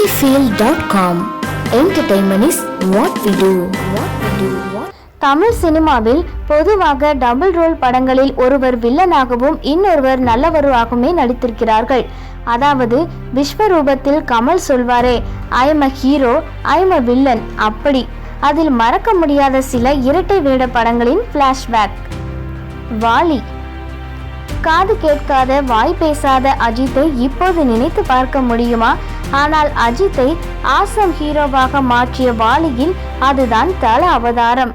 cinefield.com Entertainment is what we do. What we do. Tamil சினிமாவில் பொதுவாக double role படங்களில் ஒருவர் வில்லனாகவும் இன்னொருவர் நல்லவராகவுமே நடித்திருக்கிறார்கள். அதாவது விஸ்வரூபத்தில் Kamal சொல்வாரே I'm a hero I'm a villain அப்படி. அதில் மறக்க முடியாத சில இரட்டை வேட படங்களின் ஃப்ளாஷ்பேக் வாலி. காது கேட்காத வாய் பேசாத அஜித்தை இப்போது நினைத்து பார்க்க முடியுமா? ஆனால் அஜித்தை ஆசம் ஹீரோவாக மாற்றிய வாலியில் அதுதான் தல அவதாரம்.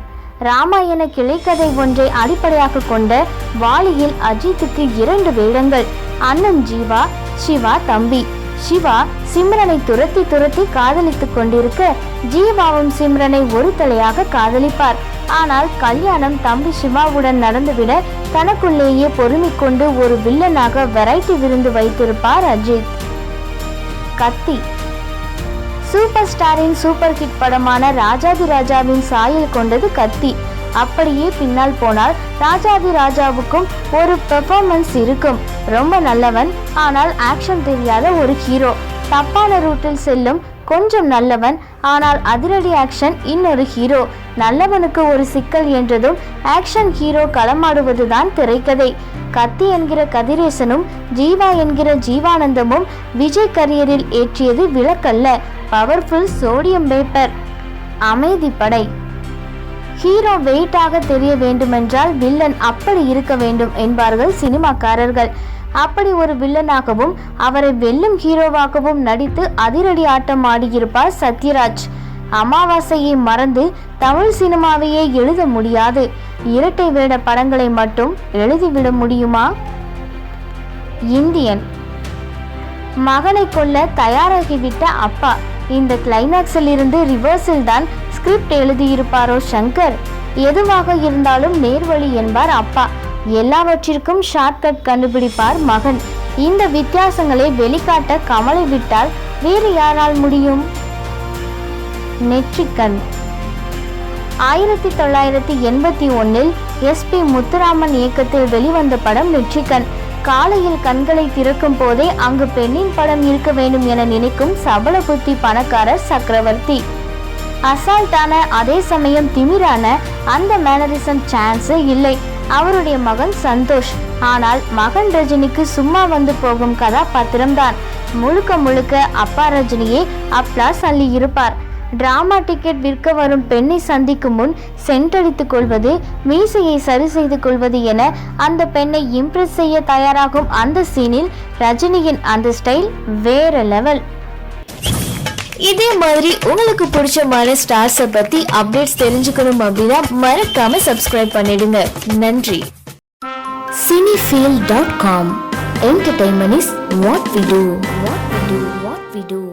ராமாயண கிளைக்கதை ஒன்றை அடிப்படையாக கொண்ட வாலியில் அஜித்துக்கு இரண்டு வேடங்கள் அண்ணன் ஜீவா சிவா தம்பி. சிவா சிம்ரனை துரத்தி துரத்தி காதலித்துக் கொண்டிருக்க ஜீவாவும் சிம்ரனை ஒரு தலையாக காதலிப்பார். ஆனால் கல்யாணம் தம்பி சிவாவுடன் நடந்துவிட தனக்குள்ளேயே பொறுமிக் கொண்டு ஒரு வில்லனாக வெரைட்டி விருந்து வைத்திருப்பார் அஜித். கத்தி. சூப்பர் ஸ்டாரின் சூப்பர் ஹிட் படமான ராஜாதி ராஜாவின் சாயல் கொண்டது கத்தி. அப்படியே பின்னால் போனால் ராஜாதி ராஜாவுக்கும் ஒரு பெர்ஃபார்மன்ஸ் இருக்கும். ரொம்ப நல்லவன் ஆனால் ஆக்ஷன் தெரியாத ஒரு ஹீரோ தப்பான ரூட்டில் செல்லும் கொஞ்சம் நல்லவன் ஆனால் அதிரடி ஆக்ஷன் இன்னொரு ஹீரோ நல்லவனுக்கு ஒரு சிக்கல் என்றதும் ஆக்ஷன் ஹீரோ களமாடுவதுதான் திரைக்கதை. கத்தி என்கிற கதிரேசனும் ஜீவா என்கிற ஜீவானந்தமும் விஜய் கரியரில் ஏற்றியது விளக்கல்ல. Powerful sodium paper Amaidhi Padai. Hero வெயிட்டாக தெரிய வேண்டுமென்றால் வில்லன் அப்படி இருக்க வேண்டும் என்பார்கள் சினிமாக்காரர்கள். அப்படி ஒரு வில்லனாகவும் அவரை வெல்லும் ஹீரோவாகவும் நடித்து அதிரடி ஆட்டம் ஆடியிருப்பார் சத்யராஜ். அமாவாசையை மறந்து தமிழ் சினிமாவையே எழுத முடியாது. இரட்டை வேட படங்களை மட்டும் எழுதிவிட முடியுமா? இந்தியன். மகனை கொல்ல தயாராகிவிட்ட அப்பா. இந்த கிளைமேக்ஸில் இருந்து ரிவர்ஸில் தான் ஸ்கிரிப்ட் எழுதியிருப்பாரோ சங்கர்? எதுவாக இருந்தாலும் நேர்வழி என்பார் அப்பா. எல்லாவற்றிற்கும் ஷார்ட்கட் கண்டுபிடிப்பார் மகன். இந்த வித்தியாசங்களை வெளிக்காட்ட கமலை விட்டால் வேறு யாரால் முடியும்? நெற்றிக்கண் ஆயிரத்தி தொள்ளாயிரத்தி எண்பத்தி ஒன்னில் எஸ்பி முத்துராமன் இயக்கத்தில் வெளிவந்த படம் நெற்றிக்கண் காலையில் கண்களை திறக்கும் போதே அங்கு பெண்ணின் படம் இருக்க வேண்டும் என நினைக்கும் சபல புத்தி பணக்காரர் சக்கரவர்த்தி. அசால்ட்டான அதே சமயம் திமிரான அந்த மேனரிசம் சான்ஸே இல்லை. அவருடைய மகன் சந்தோஷ். ஆனால் மகன் ரஜினிக்கு சும்மா வந்து போகும் கதாபாத்திரம்தான். முழுக்க முழுக்க அப்பா ரஜினியே அப்ளாஸ் அள்ளி இருப்பார் டிராமா டிக்கெட் விற்க வரும் பெண்ணை சந்திக்கும் முன் சென்டடித்துக் கொள்வது மீசையை சரி செய்து கொள்வது என அந்த பெண்ணை இம்ப்ரெஸ் செய்ய தயாராகும் அந்த சீனில் ரஜினியின் அந்த ஸ்டைல் வேற லெவல் இதே மாதிரி உங்களுக்கு பிடிச்சமான ஸ்டார்ஸை பத்தி அப்டேட்ஸ் தெரிஞ்சுக்கணும் அப்படின்னா மறக்காம சப்ஸ்கிரைப் பண்ணிடுங்க. நன்றி. Cinefeel dot com entertainment is what we do what we do what we do